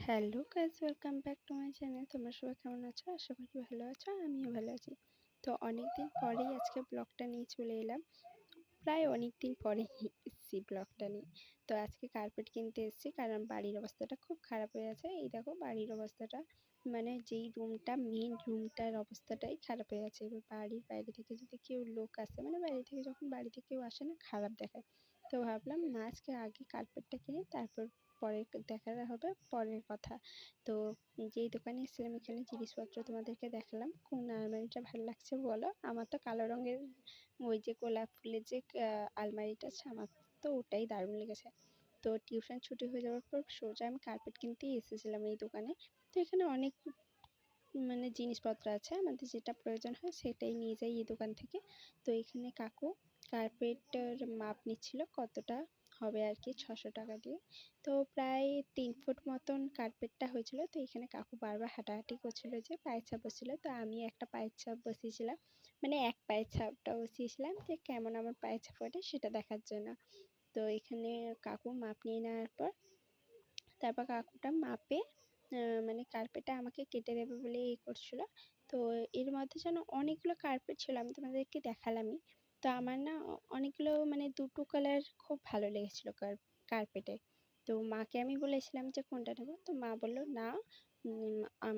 Hello guys welcome back to my channel তোমরা সবাই কেমন আছো? আশা করি ভালো আছো, আমিও ভালো আছি। তো অনেক দিন পরেই আজকে ব্লগটা নিয়ে চলে এলাম। প্রায় অনেক দিন পরে এসেছি ব্লগটা নিয়ে। তো আজকে কার্পেট কিনতে এসেছি, কারণ বাড়ির অবস্থাটা খুব খারাপ হয়ে আছে। এই দেখো বাড়ির অবস্থাটা মানে যেই রুমটা মেন রুমটার অবস্থাটাই খারাপ হয়ে আছে। এবার বাড়ির বাইরে থেকে যদি কেউ লোক আসে মানে বাইরে থেকে যখন বাড়িতে কেউ আসে না, খারাপ দেখায়। তো ভাবলাম না, আজকে আগে কার্পেটটা কিনি, তারপর পরে দেখা হবে পরের কথা। তো যেই দোকানে এসেছিলাম, এখানে জিনিসপত্র তোমাদেরকে দেখালাম। কোন আলমারিটা ভালো লাগছে বলো? আমার তো কালো রঙের ওই যে গোলাপ ফুলের যে আলমারিটা আছে, আমার তো ওটাই দারুণ লেগেছে। তো টিউশন ছুটি হয়ে যাওয়ার পর সোজা আমি কার্পেট কিনতেই এসেছিলাম এই দোকানে। তো এখানে অনেক মানে জিনিসপত্র আছে, আমাদের যেটা প্রয়োজন হয় সেটাই নিয়ে যাই এই দোকান থেকে। তো এখানে কাকু কার্পেটের মাপ নিচ্ছিল কতটা? হবে আর কি ছশো টাকা দিয়ে। তো প্রায় তিন ফুট মতন কার্পেটটা হয়েছিল। তো এখানে কাকু বারবার হাঁটাহাঁটি করছিল যে পায়ের ছাপ বসছিল। তো আমি একটা পায়ের ছাপ বসিয়েছিলাম। মানে এক পায়ের ছাপটা বসিয়েছিলাম যে কেমন আমার পায়ের ছাপ ওঠে সেটা দেখার জন্য। তো এখানে কাকু মাপ নিয়ে নেওয়ার পর, তারপর কাকুটা মাপে মানে কার্পেটটা আমাকে কেটে দেবে বলে এ করছিল। তো এর মধ্যে যেন অনেকগুলো কার্পেট ছিল, আমি তোমাদেরকে দেখালামই। তো আমার না অনেকগুলো মানে দুটো কালার খুব ভালো লেগেছিলো কার্পেটে তো মাকে আমি বলেছিলাম যে কোনটা নেব? তো মা বলল, না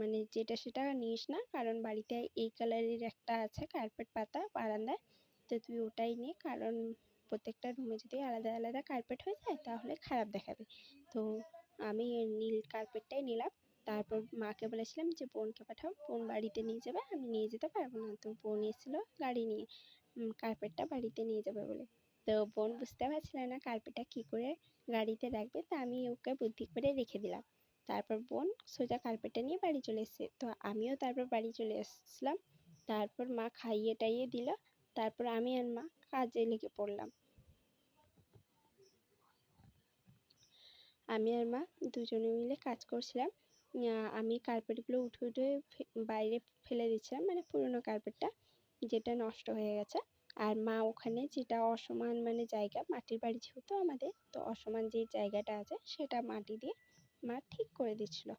মানে যেটা সেটা নিস না, কারণ বাড়িতে এই কালারের একটা আছে কার্পেট পাতা, বারান্দায়। তো তুই ওটাই নে, কারণ প্রত্যেকটা রুমে যদি আলাদা আলাদা কার্পেট হয়ে যায়, তাহলে খারাপ দেখাবে। তো আমি নীল কার্পেটটাই নিলাম। তারপর মাকে বলেছিলাম যে, বোনকে পাঠাও, বোন বাড়িতে নিয়ে যাবে, আমি নিয়ে যেতে পারব না। তো বোন এসেছিল গাড়ি নিয়ে। কার্পেটটা বাড়িতে নিয়ে যাবে বলে। তো বোন বুঝতে পারছিল না কার্পেটটা কী করে গাড়িতে রাখবে, তা আমি ওকে বুদ্ধি করে রেখে দিলাম। তারপর বোন সোজা কার্পেটটা নিয়ে বাড়ি চলে এসছে। তো আমিও তারপর বাড়ি চলে এসছিলাম। তারপর মা খাইয়ে টাইয়ে দিল। তারপর আমি আর মা কাজে লেগে পড়লাম। আমি আর মা দুজনে মিলে কাজ করছিলাম। আমি কার্পেটগুলো উঠে উঠে বাইরে ফেলে দিচ্ছিলাম মানে পুরোনো কার্পেটটা যেটা নষ্ট হয়ে গেছে। আর মা ওখানে যেটা অসমান মানে জায়গা, মাটির বাড়ি যেহেতু আমাদের, তো অসমান যে জায়গাটা আছে সেটা মাটি দিয়ে মা ঠিক করে দিচ্ছিল।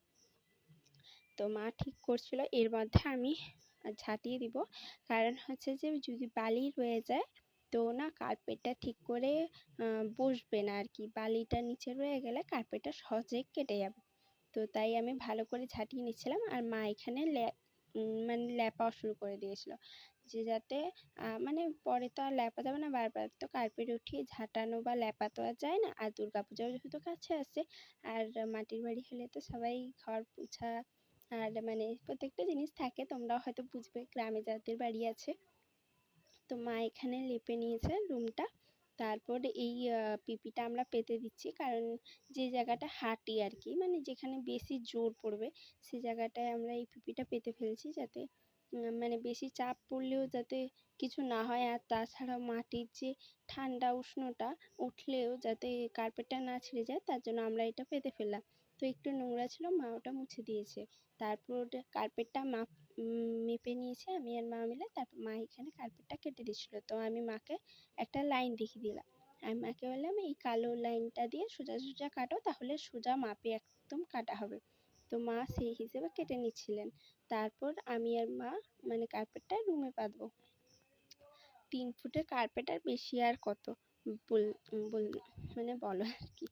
তো মা ঠিক করছিল, এর মধ্যে আমি ঝাঁটিয়ে দিব। কারণ হচ্ছে যে যদি বালি রয়ে যায়, তো না কার্পেটটা ঠিক করে বসবে না আর কি। বালিটা নিচে রয়ে গেলে কার্পেটটা সহজে কেটে যাবে। তো তাই আমি ভালো করে ঝাঁটিয়ে নিচ্ছিলাম। আর মা এখানে মানে ল্যাপাও শুরু করে দিয়েছিল। যে যাতে মানে পরে তো আর ল্যাপা যাবে না, বারবার তো কার্পেট উঠিয়ে ঝাঁটানো বা ল্যাপা তো আর যায় না, আর দুর্গা পূজাও যেহেতু কাছে আসছে আর মাটির বাড়ি হলে তো সবাই ঘর পোছা, আর মানে প্রত্যেকটা জিনিস থাকে, তোমরাও হয়তো বুঝবে, গ্রামে যাদের বাড়ি আছে, তো মা এখানে লেপে নিয়েছে রুমটা, তারপর এই পিপিটা আমরা পেতে দিচ্ছি, কারণ যে জায়গাটা হাঁটি আর কি মানে যেখানে বেশি জোর পড়বে, সে জায়গাটায় আমরা এই পিপিটা পেতে ফেলছি যাতে মানে বেশি চাপ পড়লেও যাতে কিছু না হয়। আর তাছাড়াও মাটির যে ঠান্ডা উষ্ণটা উঠলেও যাতে কার্পেটটা না ছিঁড়ে যায়, তার জন্য আমরা এটা পেতে ফেললাম। তো একটু নোংরা ছিল, মা ওটা মুছে দিয়েছে। তারপর কার্পেটটা মাপ মেপে নিয়েছে আমি আর মা মিলে। তারপর মা এখানে কার্পেটটা কেটে দিচ্ছিল তো আমি মাকে একটা লাইন দেখিয়ে দিলাম। আমি মাকে বললাম, এই কালো লাইনটা দিয়ে সোজা সোজা কাটো, তাহলে সোজা মাপে একদম কাটা হবে। তো মা সেই হিসেবে কেটে নিচ্ছিলেন। তারপর আমি আর মা মানে কার্পেটটা রুমে পাতবো তিন ফুটের কার্পেট আর বেশি আর কত বল বল মানে বলো আর কি।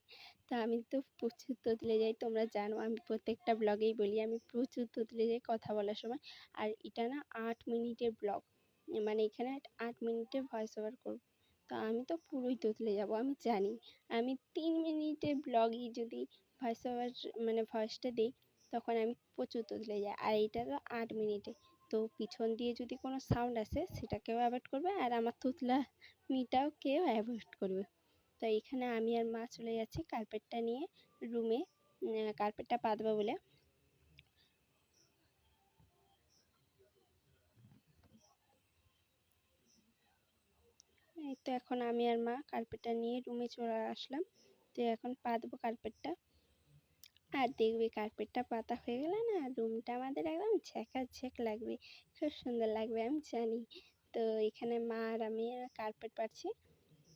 তা আমি তো প্রচুর তোতলে যাই, তোমরা জানো আমি প্রত্যেকটা ব্লগেই বলি, আমি প্রচুর তোতলে যাই কথা বলার সময়। আর এটা না আট মিনিটের ব্লগ মানে এখানে আট মিনিটের ভয়েস ওভার করব। তো আমি তো পুরোই তোতলে যাব, আমি জানি। আমি তিন মিনিটের ব্লগই যদি ভয়েস ওভার মানে ভয়েসটা দিই তখন আমি প্রচুর তোতলে যাই। আর এইটা তো আট মিনিটে। তো পিছন দিয়ে যদি কোনো সাউন্ড আসে, সেটাকেও অ্যাভয়েড করবে। আর আমার তুতলামিটাও কেউ অ্যাভয়েড করবে। তো এখানে আমি আর মা চলে যাচ্ছি কার্পেটটা নিয়ে রুমে কার্পেটটা পাতবো বলে। এই তো এখন আমি আর মা কার্পেটটা নিয়ে রুমে চলে আসলাম। তো এখন পাতবো কার্পেটটা আর দেখবে কার্পেটটা পাতা হয়ে গেলে না রুমটা আমাদের একদম ঝ্যাকাঝ্যাক লাগবে। খুব সুন্দর লাগবে, আমি জানি। তো এখানে মা আর আমি কার্পেট পাড়ছি।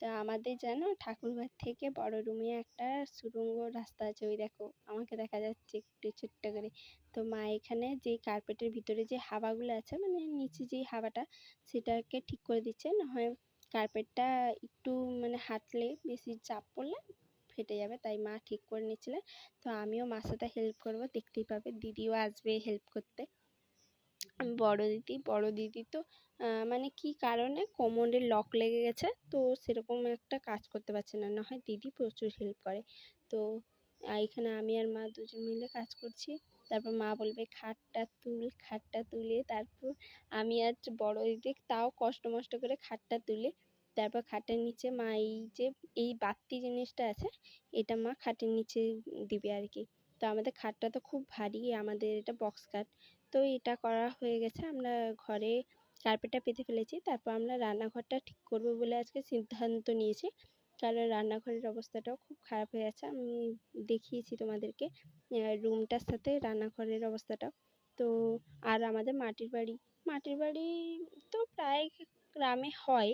তো আমাদের জানো ঠাকুরঘর থেকে বড় রুমে একটা সুড়ঙ্গ রাস্তা আছে, ওই দেখো, আমাকে দেখা যাচ্ছে একটু ছোট্ট করে। তো মা এখানে যে কার্পেটের ভিতরে যে হাওয়াগুলো আছে মানে নিচে যেই হাওয়াটা সেটাকে ঠিক করে দিচ্ছে। না হয় কার্পেটটা একটু মানে হাঁটলে বেশি চাপ পড়লে ফেটে যাবে, তাই মা ঠিক করে নিচ্ছিলেন তো আমিও মার সাথে হেল্প করব, দেখতেই পাবে। দিদিও আসবে হেল্প করতে। বড় দিদি বড় দিদি তো মানে কি কারণে? কোমরে লক লেগে গেছে, তো সেরকম একটা কাজ করতে পারছে না। না হয় দিদি প্রচুর হেল্প করে। তো এখানে আমি আর মা দুজন মিলে কাজ করছি। তারপর মা বলবে, খাটটা তুল, খাটটা তুলে। তারপর আমি আর বড় দিদি তাও কষ্ট মষ্ট করে খাটটা তুলে তারপর খাটের নিচে মা এই যে, এই বাতি জিনিসটা আছে, এটা মা খাটের নিচে দিবে আর কি। তো আমাদের খাটটা তো খুব ভারী, আমাদের এটা বক্স খাট। তো এটা করা হয়ে গেছে, আমরা ঘরে কার্পেটটা পেতে ফেলেছি। তারপর আমরা রান্নাঘরটা ঠিক করব বলে আজকে সিদ্ধান্ত নিয়েছি। কারণ রান্নাঘরের অবস্থাটাও খুব খারাপ হয়ে আছে। আমি দেখিয়েছি তোমাদেরকে রুমটার সাথে রান্নাঘরের অবস্থাটা তো আর আমাদের মাটির বাড়ি মাটির বাড়ি তো প্রায় গ্রামে হয়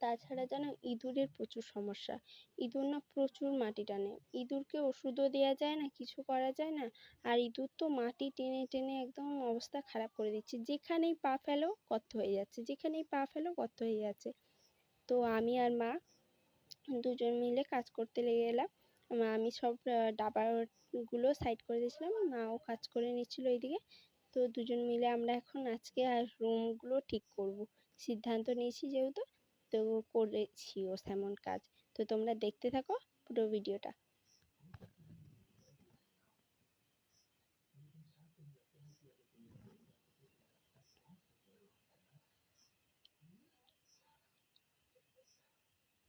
তাছাড়া জানো ইঁদুরের প্রচুর সমস্যা। ইঁদুর না প্রচুর মাটি টানে। ইঁদুরকে ওষুধও দেওয়া যায় না, কিছু করা যায় না। আর ইঁদুর তো মাটি টেনে টেনে একদম অবস্থা খারাপ করে দিচ্ছে। যেখানেই পা ফেলো, গর্ত হয়ে যাচ্ছে। যেখানেই পা ফেলো, গর্ত হয়ে যাচ্ছে। তো আমি আর মা দুজন মিলে কাজ করতে লেগে গেলাম আমি সব ডাবাগুলো সাইড করে দিয়েছিলাম। মাও কাজ করে নিচ্ছিল এইদিকে। তো দুজন মিলে আমরা এখন আজকে আর রুমগুলো ঠিক করব। সিদ্ধান্ত নিয়েছি যেহেতু, তো করেছিও তেমন কাজ। তো তোমরা দেখতে থাকো পুরো ভিডিওটা।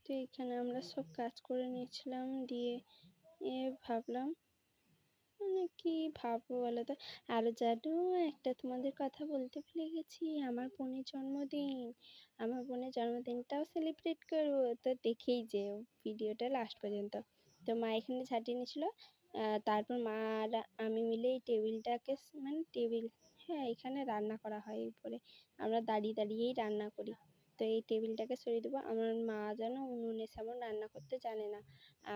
তো এখানে আমরা সব কাজ করে নিয়েছিলাম, দিয়ে এ ভাবলাম মানে কি ভাববো বলো তো? আর জানো, একটা তোমাদের কথা বলতে ভুলে গেছি, আমার বোনের জন্মদিন। আমার বোনের জন্মদিনটাও সেলিব্রেট করব, তো দেখেই যেও ভিডিওটা লাস্ট পর্যন্ত। তো মা এখানে ঝাঁটিয়ে নিয়েছিল তারপর মা আর আমি মিলে এই টেবিলটাকে মানে টেবিল হ্যাঁ এখানে রান্না করা হয় উপরে। আমরা দাঁড়িয়ে দাঁড়িয়েই রান্না করি। তো এই টেবিলটাকে সরিয়ে দেবো। আমার মা যেন উনুনে সেমন রান্না করতে জানে না।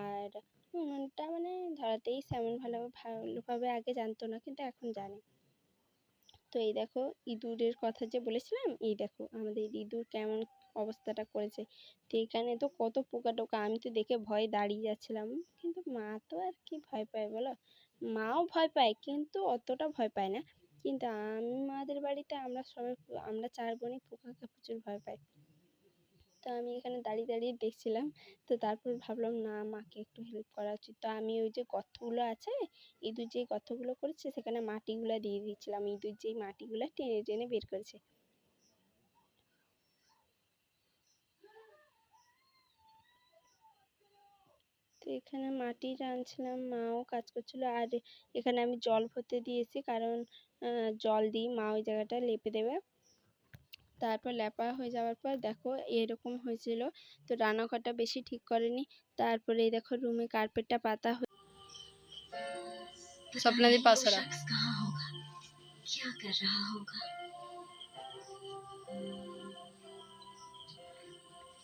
আর উনুনটা মানে ধরাতেই তেমন ভালো ভালোভাবে আগে জানতো না, কিন্তু এখন জানে। তো এই দেখো, ইঁদুরের কথা যে বলেছিলাম, এই দেখো আমাদের ইঁদুর কেমন অবস্থাটা করেছে। তো এখানে তো কত পোকা টোকা, আমি তো দেখে ভয়ে দাঁড়িয়ে যাচ্ছিলাম। কিন্তু মা তো আর কি ভয় পায় বলো? মাও ভয় পায়, কিন্তু অতটা ভয় পায় না। কিন্তু আমাদের বাড়িতে আমরা সবাই আমরা চার বোনই পোকাকে প্রচুর ভয় পাই। তো আমি এখানে দাঁড়িয়ে দাঁড়িয়ে দেখছিলাম, তো তারপর ভাবলাম, না, মাকে একটু হেল্প করা উচিত। তো আমি ওই যে গর্তগুলো আছে, ইঁদুর যে গর্তগুলো করেছে, সেখানে মাটিগুলো দিয়ে দিয়েছিলাম। ইঁদুর যেই মাটিগুলো টেনে টেনে বের করেছে। তো এখানে মাটি টানছিলাম মাও কাজ করছিল আর এখানে আমি জল ভরতে দিয়েছি কারণ আহ, জল দিয়ে মা ওই জায়গাটা লেপে দেবে তারপর লেপা হয়ে যাওয়ার পর দেখো এরকম হয়েছিল তো রান্নাঘরটা বেশি ঠিক করেনি তারপরে এই দেখো রুমে কার্পেটটা পাতা হয়ে स्वप्नदीप पासरा शख्स कहाँ होगा क्या कर रहा होगा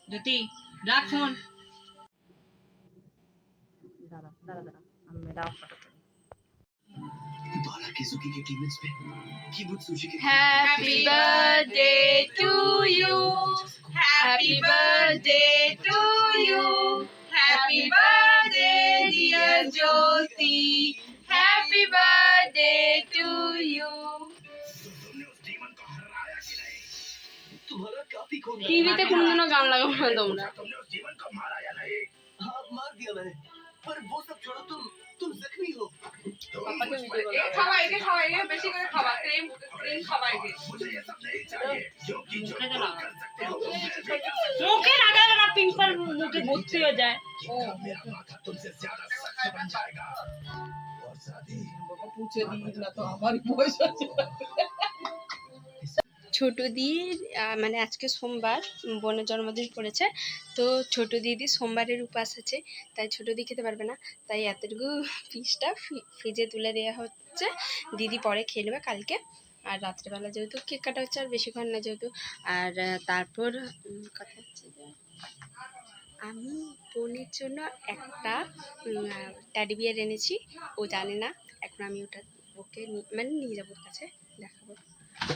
জ্যোতি রাখ ফোন দাঁড়া দাঁড়া দাঁড়া আমি ডাব পাঠাতে Happy birthday to you. Happy birthday to you. Happy birthday, dear Josie. Happy birthday to you. টিভিতে কোনদিনও গান লাগাবো না তোমরা पर वो सब छोड़ो तुम तुम जख्मी हो खावा एगे खावा एगे बेसी करे खावा क्रीम क्रीम खावा एगे मुझे ये सब नहीं चाहिए योगी जो कर सकते हो मुखे लगा लगा पिंपल मुखे भर्ती हो जाए मेरा माथा तुमसे ज्यादा सख्त बन जाएगा और शादी बाबा पूछे दी ना तो हमारी पॉइजन ছোট দিদির মানে আজকে সোমবার বোনের জন্মদিন পড়েছে। তো ছোট দিদি সোমবারের উপাস আছে, তাই ছোট দিদি খেতে পারবে না। তাই এতটুকু পিসটা ফ্রিজে তুলে দেওয়া হচ্ছে। দিদি পরে খেয়ে নেবে কালকে। আর রাত্রেবেলা যেহেতু কেক কাটা হচ্ছে, আর বেশিক্ষণ না যেহেতু। আর তারপর কথা হচ্ছে যে, আমি বোনের জন্য একটা ট্যাডি বিয়ার এনেছি। ও জানে না, এখন আমি ওটা ওকে মানে নিয়ে যাব ওর কাছে।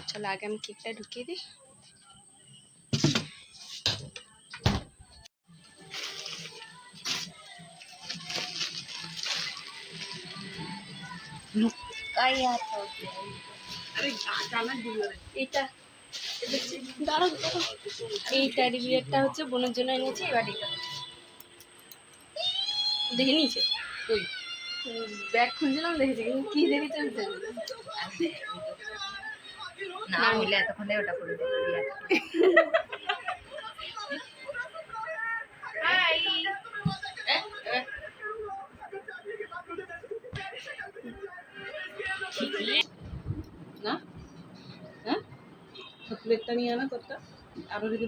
চলো আগে আমি কেকটা ঢুকিয়ে দিই। দাঁড়াও এই বিয়ারটা হচ্ছে বোনের জন্য এনেছি এবার এটা। দেখে নিয়েছে? ওই। ব্যাগ খুঁজছিলাম দেখেছি কিন্তু কি দেখেছি আমি জানি না মিলে এতক্ষণে ওটা করে দেবো না হ্যাঁ? প্লেটটা নিয়ে আনা তোরটা। আরও রেখে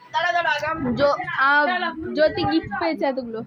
জ্যোতি গিফট পেয়েছে এতগুলো।